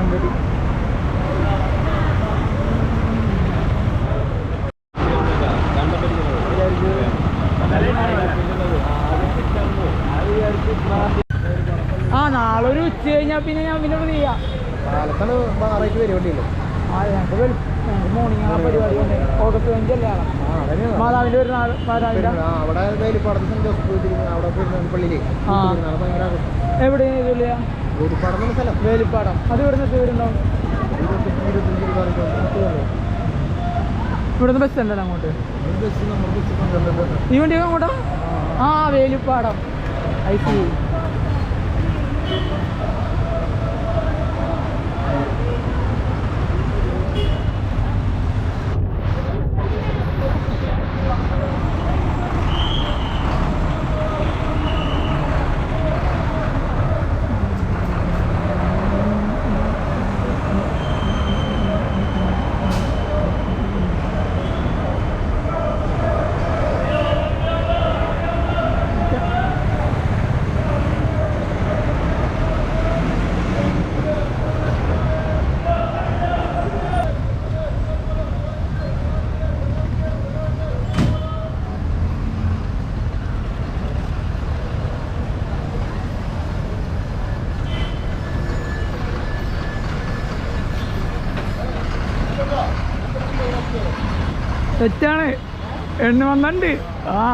വെള്ളാമ്പടി ആ നാളെ ഒരു ഉച്ച കഴിഞ്ഞാൽ പിന്നെ ഞാൻ പിന്നെ ചെയ്യാം. കാലത്താണ് ആറേക്ക് വരുവണ്ടിയില്ലേ ആ ഞങ്ങൾക്ക് വെളു മോർണിംഗ് ആ പരിപാടി ഉണ്ട്. ഓഗസ്റ്റ് അഞ്ചല്ലേ മാതാവിന്റെ ഒരു നാൾ മാതാവിന്റെ അവിടെ അവിടെ എവിടെയാണ് ഇതില്ല വേലിപ്പാടം അത് ഇവിടുന്ന് ഇവിടുന്ന് ബസ് ഉണ്ടല്ലോ അങ്ങോട്ട്. ഈ വണ്ടി ഈ ആ വേലിപ്പാടം. ഐ സി തെറ്റാണ്. എണ്ണ വന്നണ്ട് ആ.